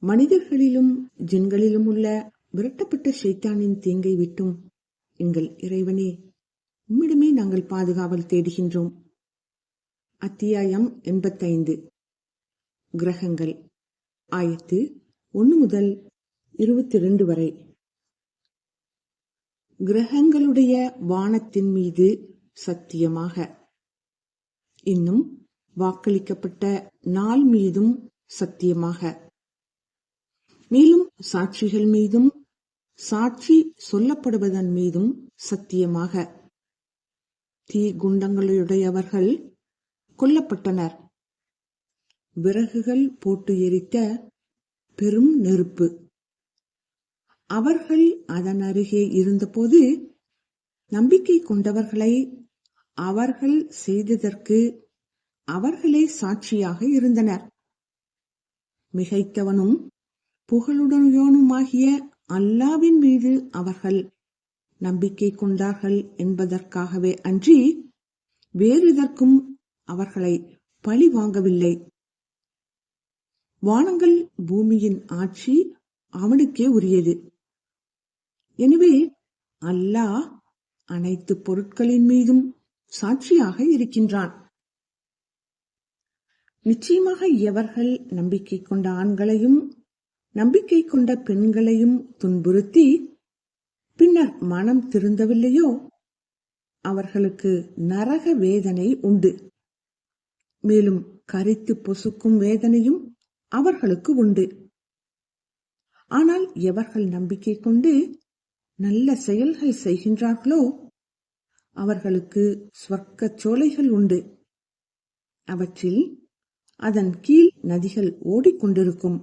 மனிதர்களிலும் ஜின்களிலும் உள்ள விரட்டப்பட்ட ஷைத்தானின் தீங்கை விட்டும் எங்கள் இறைவனே உம்மிடமே நாங்கள் பாதுகாவல் தேடுகின்றோம். அத்தியாயம் எண்பத்தைந்து. கிரகங்கள். ஆயத்து ஒன்று முதல் இருபத்தி ரெண்டு வரை. கிரகங்களுடைய வானத்தின் மீது சத்தியமாக. இன்னும் வாக்களிக்கப்பட்ட நாள் மீதும் சத்தியமாக. மேலும் சாட்சிகள் மீதும் சாட்சி சொல்லப்படுவதன் மீதும் சத்தியமாக. தீ குண்டங்களுடையவர்கள் கொல்லப்பட்டனர். விறகுகள் போட்டு எரித்த பெரும் நெருப்பு. அவர்கள் அதன் அருகே இருந்தபோது நம்பிக்கை கொண்டவர்களை அவர்கள் செய்ததற்கு அவர்களே சாட்சியாக இருந்தனர். மிகைத்தவனும் புகழுடையோனுமாகிய அல்லாவின் மீது அவர்கள் நம்பிக்கை கொண்டார்கள் என்பதற்காகவே அன்றி வேறு எதற்கும் அவர்களை பழி வாங்கவில்லை. வானங்கள் பூமியின் ஆட்சி அவனுக்கே உரியது. எனவே அல்லாஹ் அனைத்து பொருட்களின் மீதும் சாட்சியாக இருக்கின்றான். நிச்சயமாக எவர்கள் நம்பிக்கை கொண்ட ஆண்களையும் நம்பிக்கை கொண்ட பெண்களையும் துன்புறுத்தி பின்னர் மனம் திருந்தவில்லையோ? அவர்களுக்கு நரக வேதனை உண்டு. மேலும் கரித்து பொசுக்கும் வேதனையும் அவர்களுக்கு உண்டு. ஆனால் எவர்கள் நம்பிக்கை கொண்டு நல்ல செயல்கள் செய்கின்றார்களோ அவர்களுக்கு ஸ்வர்க்க சோலைகள் உண்டு. அவற்றில் அதன் கீழ் நதிகள் ஓடிக்கொண்டிருக்கும்.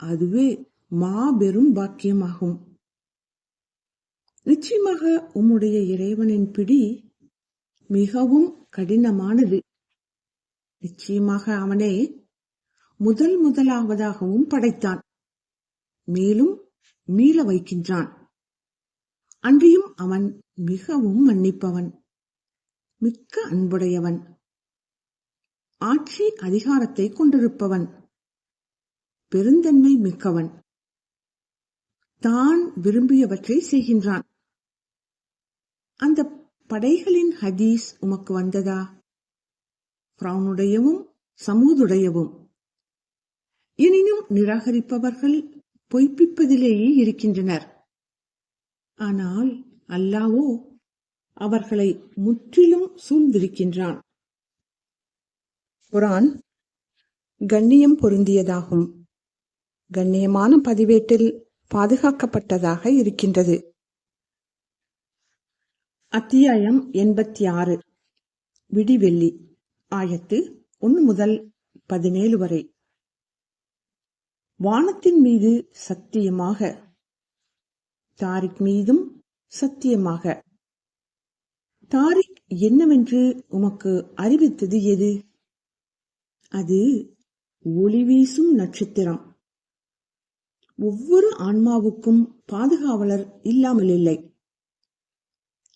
அதுவே மாபெரும் பாக்கியமாகும். நிச்சயமாக உம்முடைய இறைவனின் பிடி மிகவும் கடினமானது. நிச்சயமாக அவனே முதல் முதலாவதாகவும் படைத்தான். மேலும் மீள வைக்கின்றான். அன்றியும் அவன் மிகவும் மன்னிப்பவன் மிக்க அன்புடையவன். ஆட்சி அதிகாரத்தை கொண்டிருப்பவன். பெருந்தன்மை மிக்கவன். தான் விரும்பியவற்றை செய்கின்றான். அந்த படைகளின் ஹதீஸ் உமக்கு வந்ததா? பிரவுனுடையவும் சமூதுடையவும். எனினும் நிராகரிப்பவர்கள் பொய்ப்பிப்பதிலேயே இருக்கின்றனர். ஆனால் அல்லாவோ அவர்களை முற்றிலும் சூழ்ந்திருக்கின்றான். குரான் கண்ணியம் பொருந்தியதாகும். கண்ணியமான பதிவேட்டில் பாதுகாக்கப்பட்டதாக இருக்கின்றது. அத்தியாயம் எண்பத்தி ஆறு விடிவெள்ளி ஆயத்து ஒன்று முதல் பதினேழு வரை. வானத்தின் மீது சத்தியமாக. தாரிக் மீதும் சத்தியமாக. தாரிக் என்னவென்று உமக்கு அறிவித்தது எது? அது ஒளி வீசும் நட்சத்திரம். ஒவ்வொரு ஆன்மாவுக்கும் பாதுகாவலர் இல்லாமல் இல்லை.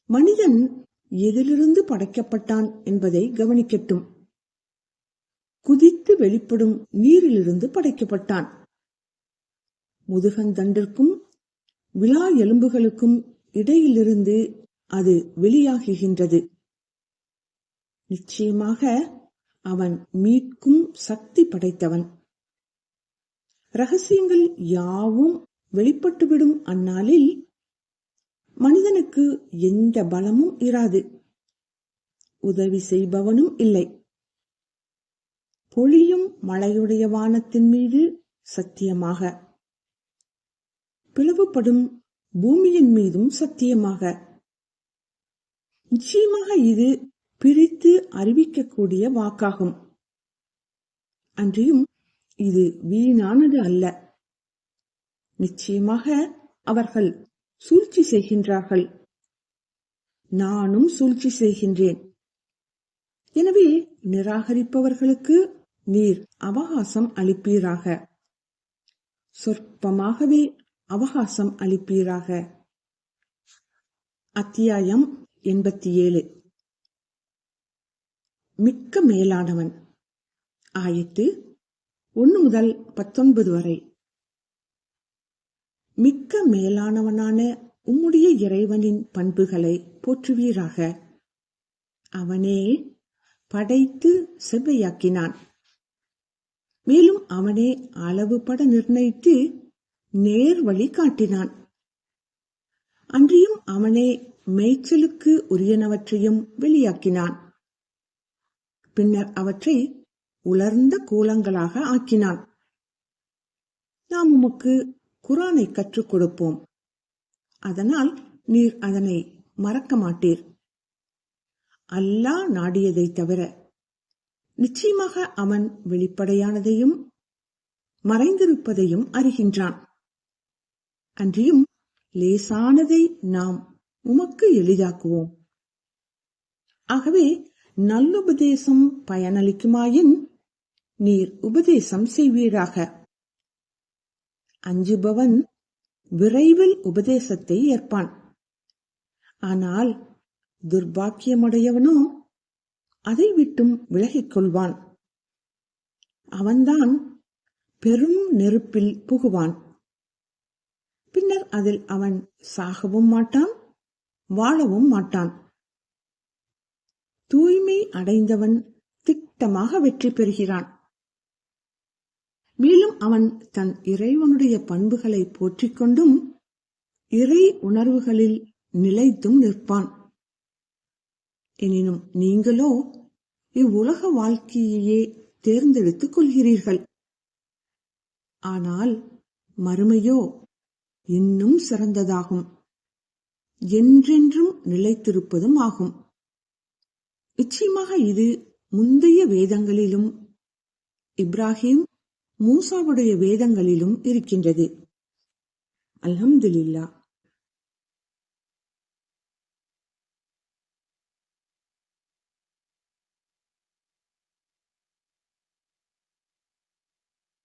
மனிதன் எதிலிருந்து படைக்கப்பட்டான் என்பதை கவனிக்கட்டும். குதித்து வெளிப்படும் நீரிலிருந்து படைக்கப்பட்டான். முதுகந்தண்டிற்கும் விழா எலும்புகளுக்கும் இடையிலிருந்து அது வெளியாகுகின்றது. நிச்சயமாக அவன் மீட்கும் சக்தி படைத்தவன். ரகசியங்கள் யாவும் வெளிப்பட்டுவிடும் அந்நாளில் மனிதனுக்கு எந்த பலமும் இராது. உதவி செய்பவனும் இல்லை. பொழியும் மழையுடைய வானத்தின் மீது சத்தியமாக. பிளவுபடும் பூமியின் மீதும் சத்தியமாக. நிச்சயமாக இது பிரித்து அறிவிக்கக்கூடிய வாக்காகும். அன்றியும் இது வீணானது அல்ல. நிச்சயமாக அவர்கள் சூழ்ச்சி செய்கின்றார்கள். நானும் சூழ்ச்சி செய்கின்றேன். எனவே நிராகரிப்பவர்களுக்கு நீர் அவகாசம் அளிப்பீராக. சொற்பமாகவே அவகாசம் அளிப்பீராக. அத்தியாயம் எண்பத்தி ஏழு மிக்க மேலானவன். ஆயத்து ஒன்று முதல் பத்தொன்பது வரை. மிக்க மேலானவனான உம்முடைய இறைவனின் பண்புகளை போற்றுவீராக. அவனே படைத்து செவ்வையாக்கினான். மேலும் அவனே அளவுபட நிர்ணயித்து நேர் வழி காட்டினான். அன்றியும் அவனே மேய்ச்சலுக்கு உரியனவற்றையும் வெளியாக்கினான். பின்னர் அவற்றை உலர்ந்த கூலங்களாக ஆக்கினான். நாம் உமக்கு குரானை கற்றுக் கொடுப்போம். அதனால் நீர் அதனை மறக்க மாட்டீர். அல்லாஹ் நாடியதைத் தவிர நிச்சயமாக அவன் வெளிப்படையானதையும் மறைந்திருப்பதையும் அறிகின்றான். அன்றியும் லேசானதை நாம் உமக்கு எளிதாக்குவோம். ஆகவே நல்லுபதேசம் பயனளிக்குமாயின் நீர் உபதேசம் செய்வீராக. அஞ்சுபவன் விரைவில் உபதேசத்தை ஏற்பான். ஆனால் துர்பாக்கியமுடையவனோ அதை விட்டும் விலகிக் கொள்வான். அவன்தான் பெரும் நெருப்பில் புகுவான். பின்னர் அதில் அவன் சாகவும் மாட்டான் வாழவும் மாட்டான். தூய்மை அடைந்தவன் திட்டமாக வெற்றி பெறுகிறான். மேலும் அவன் தன் இறைவனுடைய பண்புகளை போற்றிக் கொண்டும் இறை உணர்வுகளில் நிலைத்தும் நிற்பான். எனினும் நீங்களோ இவ்வுலக வாழ்க்கையையே தேர்ந்தெடுத்துக் கொள்கிறீர்கள். ஆனால் மறுமையோ இன்னும் சிறந்ததாகும். என்றென்றும் நிலைத்திருப்பதும் ஆகும். நிச்சயமாக இது முந்தைய வேதங்களிலும் இப்ராஹிம் மூசாவுடைய வேதங்களிலும் இருக்கின்றது. அல்ஹம்துலில்லாஹ்.